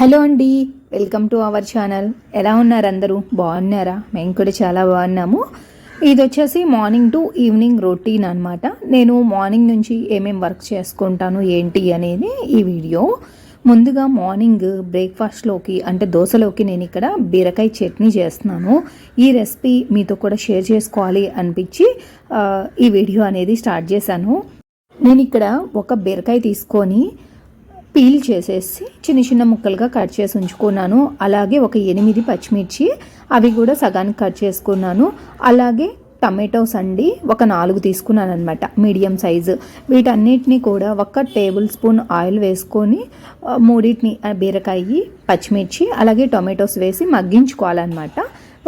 Hello అండి welcome to our channel. ఎలా ఉన్నారు అందరూ? బాగున్నారా? మేము కూడా చాలా బాగున్నాము. ఇది వచ్చేసి మార్నింగ్ టు ఈవినింగ్ రొటీన్ అనమాట నేను మార్నింగ్ నుంచి ఏమేం వర్క్ చేసుకుంటాను ఏంటి అనేది ఈ వీడియో. ముందుగా మార్నింగ్ బ్రేక్ఫాస్ట్లోకి అంటే దోశలోకి నేను ఇక్కడ బీరకాయ చట్నీ చేస్తున్నాను. ఈ రెసిపీ మీతో కూడా షేర్ చేసుకోవాలి అనిపించి ఈ వీడియో అనేది స్టార్ట్ చేశాను. నేను ఇక్కడ ఒక బీరకాయ తీసుకొని పీల్ చేసేసి చిన్న చిన్న ముక్కలుగా కట్ చేసి ఉంచుకున్నాను. అలాగే ఒక ఎనిమిది పచ్చిమిర్చి అవి కూడా సగానికి కట్ చేసుకున్నాను. అలాగే టమాటోస్ అండి ఒక నాలుగు తీసుకున్నాను అనమాట మీడియం సైజు. వీటన్నిటిని కూడా ఒక టేబుల్ స్పూన్ ఆయిల్ వేసుకొని మూడింటిని బీరకాయ పచ్చిమిర్చి అలాగే టొమాటోస్ వేసి మగ్గించుకోవాలన్నమాట.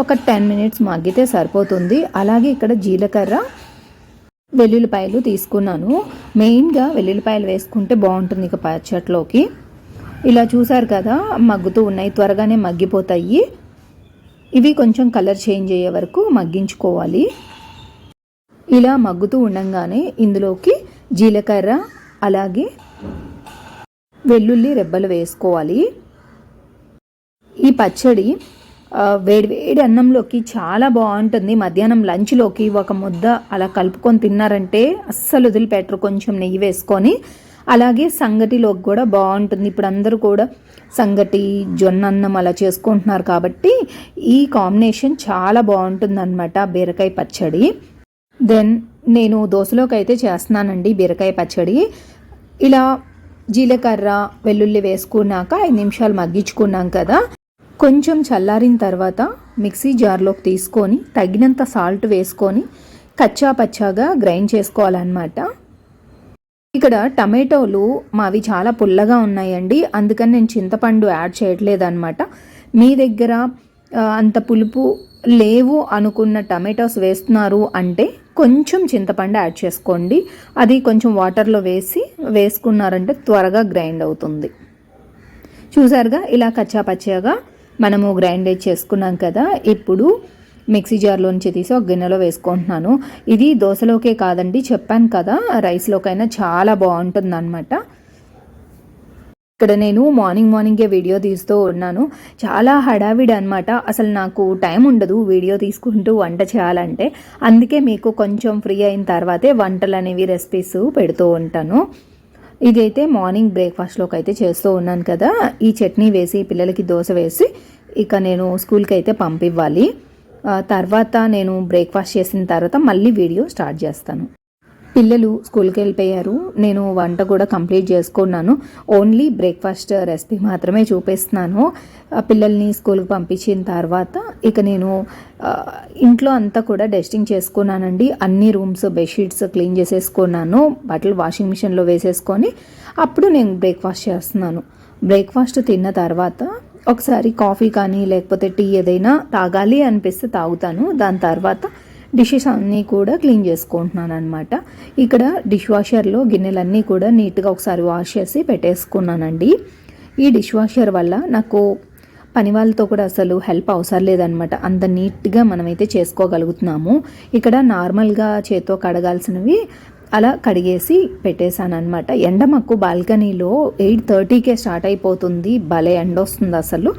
ఒక టెన్ మినిట్స్ మగ్గితే సరిపోతుంది. అలాగే ఇక్కడ జీలకర్ర వెల్లుల్లిపాయలు తీసుకున్నాను. మెయిన్గా వెల్లుల్లిపాయలు వేసుకుంటే బాగుంటుంది ఇక పచ్చట్లోకి ఇలా చూసారు కదా మగ్గుతూ ఉన్నాయి త్వరగానే మగ్గిపోతాయి. ఇవి కొంచెం కలర్ చేంజ్ అయ్యే వరకు మగ్గించుకోవాలి. ఇలా మగ్గుతూ ఉండగానే ఇందులోకి జీలకర్ర అలాగే వెల్లుల్లి రెబ్బలు వేసుకోవాలి. ఈ పచ్చడి వేడి వేడి అన్నంలోకి చాలా బాగుంటుంది. మధ్యాహ్నం లంచ్లోకి ఒక ముద్ద అలా కలుపుకొని తిన్నారంటే అస్సలు వదిలిపెట్టరు. కొంచెం నెయ్యి వేసుకొని అలాగే సంగటిలోకి కూడా బాగుంటుంది. ఇప్పుడు అందరూ కూడా సంగటి జొన్న అన్నం అలా చేసుకుంటున్నారు కాబట్టి ఈ కాంబినేషన్ చాలా బాగుంటుంది అనమాట బీరకాయ పచ్చడి. దెన్ నేను దోశలోకి అయితే చేస్తున్నానండి బీరకాయ పచ్చడి. ఇలా జీలకర్ర వెల్లుల్లి వేసుకున్నాక ఐదు నిమిషాలు మగ్గించుకున్నాం కదా. కొంచెం చల్లారిన తర్వాత మిక్సీ జార్లోకి తీసుకొని తగినంత సాల్ట్ వేసుకొని కచ్చా పచ్చాగా గ్రైండ్ చేసుకోవాలన్నమాట. ఇక్కడ టమాటోలు మావి చాలా పుల్లగా ఉన్నాయండి. అందుకని నేను చింతపండు యాడ్ చేయట్లేదన్నమాట. మీ దగ్గర అంత పులుపు లేవు అనుకున్న టమాటోస్ వేస్తున్నారు అంటే కొంచెం చింతపండు యాడ్ చేసుకోండి. అది కొంచెం వాటర్లో వేసి వేసుకున్నారంటే త్వరగా గ్రైండ్ అవుతుంది. చూసారుగా? ఇలా కచ్చా పచ్చాగా మనము గ్రైండ్ చేసుకున్నాం కదా ఇప్పుడు మిక్సీ జార్లోంచి తీసి ఒక గిన్నెలో వేసుకుంటున్నాను. ఇది దోశలోకే కాదండి చెప్పాను కదా రైస్లోకైనా చాలా బాగుంటుంది అనమాట ఇక్కడ నేను మార్నింగ్ మార్నింగే వీడియో తీస్తూ ఉన్నాను. చాలా హడావిడి అనమాట అసలు నాకు టైం ఉండదు వీడియో తీసుకుంటూ వంట చేయాలంటే. అందుకే మీకు కొంచెం ఫ్రీ అయిన తర్వాతే వంటలు అనేవి రెసిపీస్ పెడుతూ ఉంటాను. ఇదైతే మార్నింగ్ బ్రేక్ఫాస్ట్లోకి అయితే చేస్తూ ఉన్నాను కదా. ఈ చట్నీ వేసి పిల్లలకి దోశ వేసి ఇక నేను స్కూల్కి అయితే పంపివ్వాలి తర్వాత నేను బ్రేక్ఫాస్ట్ చేసిన తర్వాత మళ్ళీ వీడియో స్టార్ట్ చేస్తాను. పిల్లలు స్కూల్కి వెళ్ళిపోయారు. నేను వంట కూడా కంప్లీట్ చేసుకున్నాను. ఓన్లీ బ్రేక్ఫాస్ట్ రెసిపీ మాత్రమే చూపిస్తున్నాను. పిల్లల్ని స్కూల్కి పంపించిన తర్వాత ఇక నేను ఇంట్లో అంతా కూడా డస్టింగ్ చేసుకున్నానండి. అన్ని రూమ్స్ బెడ్షీట్స్ క్లీన్ చేసేసుకున్నాను. బట్టలు వాషింగ్ మిషన్లో వేసేసుకొని అప్పుడు నేను బ్రేక్ఫాస్ట్ చేస్తున్నాను. బ్రేక్ఫాస్ట్ తిన్న తర్వాత ఒకసారి కాఫీ కానీ లేకపోతే టీ ఏదైనా తాగాలి అనిపిస్తే తాగుతాను. దాని తర్వాత డిషెస్ అన్నీ కూడా క్లీన్ చేసుకుంటున్నాను అనమాట ఇక్కడ డిష్ వాషర్లో గిన్నెలన్నీ కూడా నీట్గా ఒకసారి వాష్ చేసి పెట్టేసుకున్నానండి. ఈ డిష్ వాషర్ వల్ల నాకు పని వాళ్ళతో కూడా అసలు హెల్ప్ అవసరం లేదనమాట అంత నీట్గా మనమైతే చేసుకోగలుగుతున్నాము. ఇక్కడ నార్మల్గా చేత్తో కడగాల్సినవి అలా కడిగేసి పెట్టేశాను అనమాట ఎండ మాకు బాల్కనీలో ఎయిట్ థర్టీకే స్టార్ట్ అయిపోతుంది. భలే ఎండ వస్తుంది అసలు.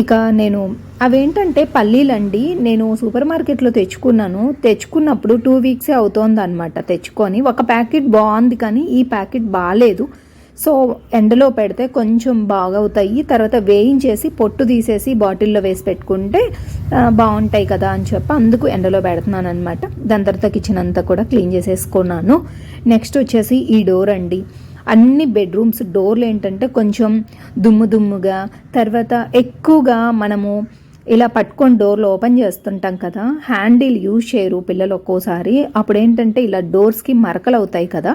ఇక నేను అవేంటంటే పల్లీలండి నేను సూపర్ మార్కెట్లో తెచ్చుకున్నాను. తెచ్చుకున్నప్పుడు టూ వీక్సే అవుతోంది అనమాట తెచ్చుకొని. ఒక ప్యాకెట్ బాగుంది కానీ ఈ ప్యాకెట్ బాగాలేదు సో ఎండలో పెడితే కొంచెం బాగా అవుతాయి తర్వాత వేయించేసి పొట్టు తీసేసి బాటిల్లో వేసి పెట్టుకుంటే బాగుంటాయి కదా అని చెప్పి అందుకు ఎండలో పెడుతున్నాను అనమాట దాని తర్వాత కిచెన్ అంతా కూడా క్లీన్ చేసేసుకున్నాను. నెక్స్ట్ వచ్చేసి ఈ డోర్ అండి. అన్ని బెడ్రూమ్స్ డోర్లు ఏంటంటే కొంచెం దుమ్ము దుమ్ముగా తర్వాత ఎక్కువగా మనము ఇలా పట్టుకొని డోర్లు ఓపెన్ చేస్తుంటాం కదా హ్యాండిల్ యూజ్ చేయరు పిల్లలు ఒక్కోసారి. అప్పుడు ఏంటంటే ఇలా డోర్స్కి మరకలు అవుతాయి కదా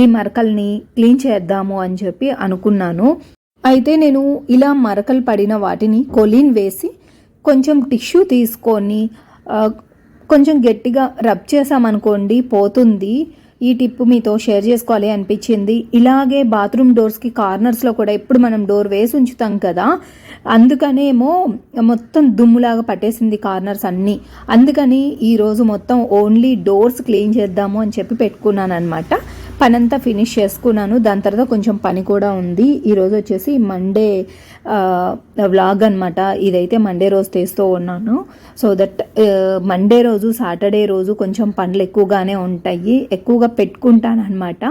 ఈ మరకల్ని క్లీన్ చేద్దాము అని చెప్పి అనుకున్నాను. అయితే నేను ఇలా మరకలు పడిన వాటిని కొలీన్ వేసి కొంచెం టిష్యూ తీసుకొని కొంచెం గట్టిగా రబ్ చేసామనుకోండి పోతుంది. ఈ టిప్ మీతో షేర్ చేసుకోవాలి అనిపించింది. ఇలాగే బాత్రూమ్ డోర్స్కి కార్నర్స్లో కూడా ఎప్పుడు మనం డోర్ వేసి ఉంచుతాం కదా అందుకనేమో మొత్తం దుమ్ములాగా పట్టేసింది కార్నర్స్ అన్నీ. అందుకని ఈరోజు మొత్తం ఓన్లీ డోర్స్ క్లీన్ చేద్దాము అని చెప్పి పెట్టుకున్నాను అనమాట పనంతా ఫినిష్ చేసుకున్నాను. దాని తర్వాత కొంచెం పని కూడా ఉంది. ఈరోజు వచ్చేసి మండే వ్లాగ్ అనమాట ఇదైతే మండే రోజు తీస్తూ ఉన్నాను. సో దట్ మండే రోజు సాటర్డే రోజు కొంచెం పనులు ఎక్కువగానే ఉంటాయి. ఎక్కువగా పెట్టుకుంటాను అనమాట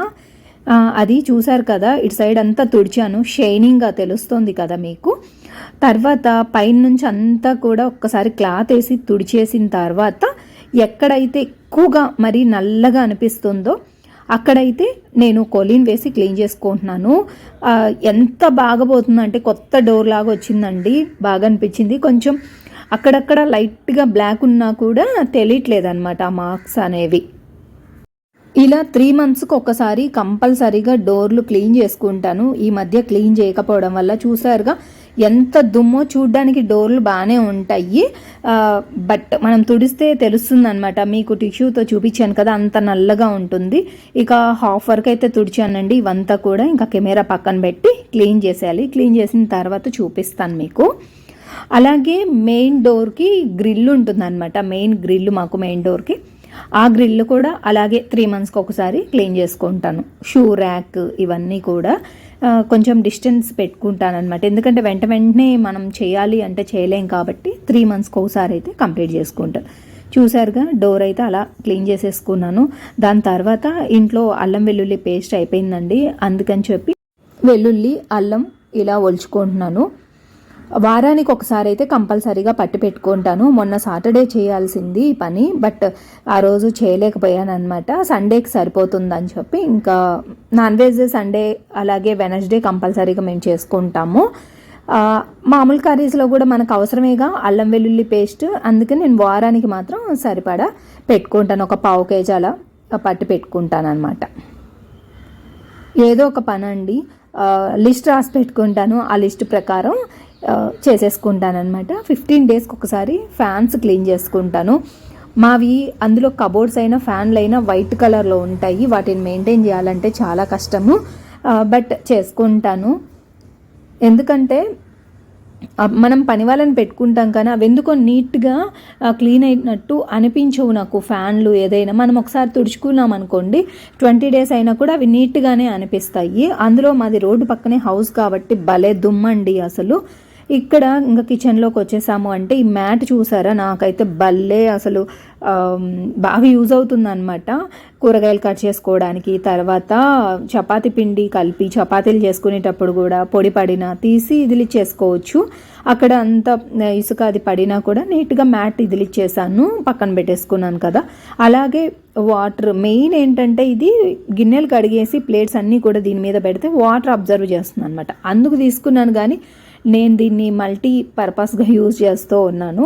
అది చూసారు కదా ఇటు సైడ్ అంతా తుడిచాను. షైనింగ్గా తెలుస్తుంది కదా మీకు. తర్వాత పైన నుంచి అంతా కూడా ఒక్కసారి క్లాత్ వేసి తుడిచేసిన తర్వాత ఎక్కడైతే ఎక్కువగా మరి నల్లగా అనిపిస్తుందో అక్కడైతే నేను కొలీన్ వేసి క్లీన్ చేసుకుంటున్నాను. ఎంత బాగా పోతుందంటే కొత్త డోర్ లాగా వచ్చిందండి. బాగా అనిపించింది కొంచెం అక్కడక్కడ లైట్గా బ్లాక్ ఉన్నా కూడా తెలియట్లేదు అనమాట ఆ మార్క్స్ అనేవి. ఇలా త్రీ మంత్స్కి ఒకసారి కంపల్సరీగా డోర్లు క్లీన్ చేసుకుంటాను. ఈ మధ్య క్లీన్ చేయకపోవడం వల్ల చూసారుగా ఎంత దుమ్మో చూడడానికి డోర్లు బాగానే ఉంటాయి. బట్ మనం తుడిస్తే తెలుస్తుంది అనమాట మీకు టిష్యూతో చూపించాను కదా అంత నల్లగా ఉంటుంది. ఇక హాఫ్ వర్క్ అయితే తుడిచానండి ఇవంతా కూడా ఇంకా కెమెరా పక్కన పెట్టి క్లీన్ చేసేయాలి. క్లీన్ చేసిన తర్వాత చూపిస్తాను మీకు. అలాగే మెయిన్ డోర్కి గ్రిల్ ఉంటుందన్నమాట. మెయిన్ గ్రిల్ మాకు మెయిన్ డోర్కి. ఆ గ్రిల్ కూడా అలాగే త్రీ మంత్స్కి ఒకసారి క్లీన్ చేసుకుంటాను. షూ ర్యాక్ ఇవన్నీ కూడా. కొంచెం డిస్టెన్స్ పెట్టుకుంటానమాట ఎందుకంటే వెంట వెంటనే మనం చేయాలి అంటే చేయలేం కాబట్టి త్రీ మంత్స్కి ఒకసారి అయితే కంప్లీట్ చేసుకుంటాను చూసారుగా డోర్ అయితే అలా క్లీన్ చేసేసుకున్నాను. దాని తర్వాత ఇంట్లో అల్లం వెల్లుల్లి పేస్ట్ అయిపోయిందండి. అందుకని చెప్పి వెల్లుల్లి అల్లం ఇలా ఒలుచుకుంటున్నాను. వారానికి ఒకసారి అయితే కంపల్సరీగా పట్టి పెట్టుకుంటాను. మొన్న సాటర్డే చేయాల్సింది ఈ పని బట్ ఆ రోజు చేయలేకపోయాను అనమాట సండేకి సరిపోతుందని చెప్పి ఇంకా నాన్ వెజ్ సండే అలాగే వెనస్డే కంపల్సరీగా మేము చేసుకుంటాము. మామూలు కర్రీస్లో కూడా మనకు అవసరమేగా అల్లం వెల్లుల్లి పేస్ట్ అందుకే నేను వారానికి మాత్రం సరిపడా పెట్టుకుంటాను. ఒక పావు కేజీ అలా పట్టి పెట్టుకుంటాను అనమాట ఏదో ఒక పని అండి లిస్ట్ రాసి పెట్టుకుంటాను. ఆ లిస్ట్ ప్రకారం చేసేసుకుంటానమాట ఫిఫ్టీన్ డేస్కి ఒకసారి ఫ్యాన్స్ క్లీన్ చేసుకుంటాను. మావి అందులో కబోర్డ్స్ అయినా ఫ్యాన్లు అయినా వైట్ కలర్లో ఉంటాయి. వాటిని మెయింటైన్ చేయాలంటే చాలా కష్టము. బట్ చేసుకుంటాను. ఎందుకంటే మనం పని వాళ్ళని పెట్టుకుంటాం కానీ అవి ఎందుకో నీట్గా క్లీన్ అయినట్టు అనిపించవు నాకు ఫ్యాన్లు ఏదైనా. మనం ఒకసారి తుడుచుకున్నాం అనుకోండి ట్వంటీ డేస్ అయినా కూడా అవి నీట్గానే అనిపిస్తాయి. అందులో మాది రోడ్డు పక్కనే హౌస్ కాబట్టి భలే దుమ్మండి అసలు. ఇక్కడ ఇంకా కిచెన్లోకి వచ్చేసాము అంటే ఈ మ్యాట్ చూసారా? నాకైతే భలే అసలు బాగా యూజ్ అవుతుంది అనమాట కూరగాయలు కట్ చేసుకోవడానికి తర్వాత చపాతి పిండి కలిపి చపాతీలు చేసుకునేటప్పుడు కూడా పొడి పడినా తీసి ఇదిలిచ్చేసుకోవచ్చు. అక్కడ అంత ఇసుక అది పడినా కూడా నీట్గా మ్యాట్ ఇదిలిచ్చేసాను పక్కన పెట్టేసుకున్నాను కదా. అలాగే వాటర్ మెయిన్ ఏంటంటే ఇది గిన్నెలు కడిగేసి ప్లేట్స్ అన్నీ కూడా దీని మీద పెడితే వాటర్ అబ్జర్వ్ చేస్తుంది అనమాట అందుకు తీసుకున్నాను కానీ నేను దీన్ని మల్టీ పర్పస్గా యూజ్ చేస్తూ ఉన్నాను.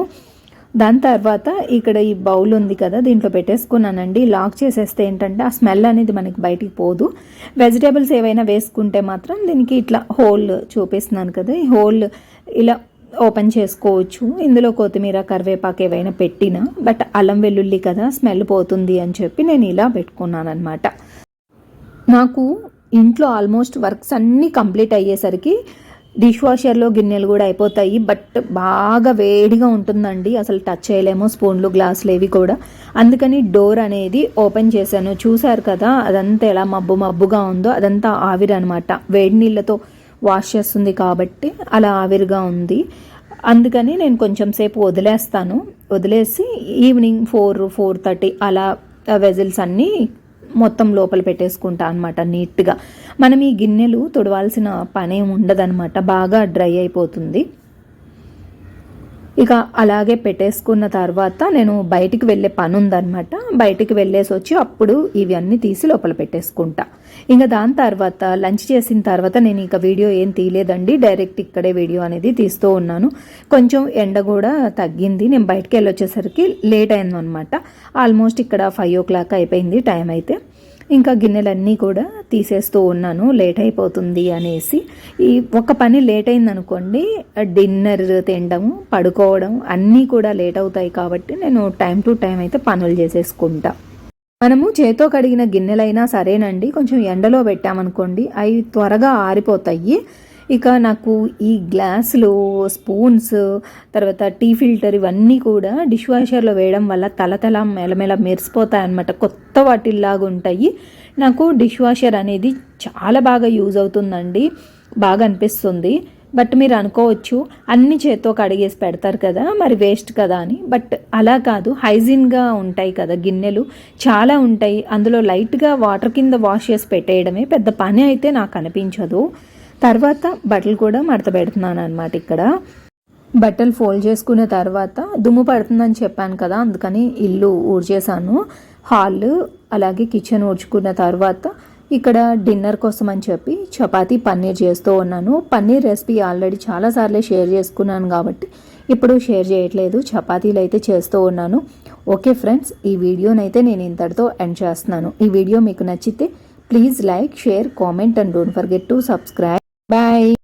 దాని తర్వాత ఇక్కడ ఈ బౌల్ ఉంది కదా దీంట్లో పెట్టేసుకున్నానండి. లాక్ చేసేస్తే ఏంటంటే ఆ స్మెల్ అనేది మనకి బయటికి పోదు. వెజిటేబుల్స్ ఏవైనా వేసుకుంటే మాత్రం దీనికి ఇట్లా హోల్ చూపిస్తున్నాను కదా ఈ హోల్ ఇలా ఓపెన్ చేసుకోవచ్చు. ఇందులో కొత్తిమీర కరివేపాకు ఏవైనా పెట్టినా బట్ అల్లం వెల్లుల్లి కదా స్మెల్ పోతుంది అని చెప్పి నేను ఇలా పెట్టుకున్నాను అనమాట నాకు ఇంట్లో ఆల్మోస్ట్ వర్క్స్ అన్నీ కంప్లీట్ అయ్యేసరికి డిష్ వాషర్లో గిన్నెలు కూడా అయిపోతాయి. బట్ బాగా వేడిగా ఉంటుందండి. అసలు టచ్ చేయలేము. స్పూన్లు గ్లాసులు ఏవి కూడా. అందుకని డోర్ అనేది ఓపెన్ చేశాను. చూశారు కదా అదంతా ఎలా మబ్బు మబ్బుగా ఉందో అదంతా ఆవిరి అనమాట వేడి నీళ్ళతో వాష్ చేస్తుంది కాబట్టి అలా ఆవిరిగా ఉంది. అందుకని నేను కొంచెం సేపు వదిలేస్తాను. వదిలేసి ఈవినింగ్ ఫోర్ ఫోర్ థర్టీ అలా వెజిల్స్ అన్నీ మొత్తం లోపల పెట్టేసుకుంటా అనమాట నీట్గా. మనం ఈ గిన్నెలు తుడవాల్సిన పని ఉండదనమాట బాగా డ్రై అయిపోతుంది. ఇక అలాగే పెట్టేసుకున్న తర్వాత నేను బయటికి వెళ్ళే పని ఉందనమాట బయటికి వెళ్ళేసి వచ్చి అప్పుడు ఇవన్నీ తీసి లోపల పెట్టేసుకుంటా. ఇంకా దాని తర్వాత లంచ్ చేసిన తర్వాత నేను ఇంకా వీడియో ఏం తీయలేదండి. డైరెక్ట్ ఇక్కడే వీడియో అనేది తీస్తూ ఉన్నాను. కొంచెం ఎండ కూడా తగ్గింది. నేను బయటికి వెళ్ళొచ్చేసరికి లేట్ అయిందనమాట ఆల్మోస్ట్ ఇక్కడ ఫైవ్ ఓ క్లాక్ అయిపోయింది టైం అయితే. ఇంకా గిన్నెలన్నీ కూడా తీసేస్తూ ఉన్నాను. లేట్ అయిపోతుంది అనేసి. ఈ ఒక పని లేట్ అయిందనుకోండి డిన్నర్ తినడం పడుకోవడం అన్నీ కూడా లేట్ అవుతాయి కాబట్టి నేను టైం టు టైం అయితే పనులు చేసేసుకుంటా. మనము చేతో కడిగిన గిన్నెలైనా సరేనండి. కొంచెం ఎండలో పెట్టామనుకోండి అవి త్వరగా ఆరిపోతాయి. ఇక నాకు ఈ గ్లాసులు స్పూన్స్ తర్వాత టీ ఫిల్టర్ ఇవన్నీ కూడా డిష్ వాషర్లో వేయడం వల్ల తల తల మెలమెల మెరిసిపోతాయి అన్నమాట కొత్త వాటిల్లాగా ఉంటాయి. నాకు డిష్ వాషర్ అనేది చాలా బాగా యూజ్ అవుతుందండి. బాగా అనిపిస్తుంది. బట్ మీరు అనుకోవచ్చు అన్ని చేత్తో కడిగేసి పెడతారు కదా మరి వేస్ట్ కదా అని. బట్ అలా కాదు హైజీన్గా ఉంటాయి కదా గిన్నెలు. చాలా ఉంటాయి. అందులో లైట్గా వాటర్ కింద వాష్ చేసి పెట్టేయడమే పెద్ద పని అయితే నాకు అనిపించదు. తర్వాత బట్టలు కూడా మడత పెడుతున్నాను అనమాట ఇక్కడ. బట్టలు ఫోల్డ్ చేసుకున్న తర్వాత దుమ్ము పడుతుందని చెప్పాను కదా అందుకని ఇల్లు ఊడ్చేసాను హాల్ అలాగే కిచెన్ ఊడ్చుకున్న తర్వాత ఇక్కడ డిన్నర్ కోసం అని చెప్పి చపాతీ పన్నీర్ చేస్తూ ఉన్నాను. పన్నీర్ రెసిపీ ఆల్రెడీ చాలాసార్లు షేర్ చేసుకున్నాను కాబట్టి ఇప్పుడు షేర్ చేయట్లేదు చపాతీలు అయితే చేస్తూ ఉన్నాను. ఓకే ఫ్రెండ్స్ ఈ వీడియోనైతే నేను ఇంతటితో ఎండ్ చేస్తున్నాను. ఈ వీడియో మీకు నచ్చితే please like share comment and don't forget to subscribe Bye.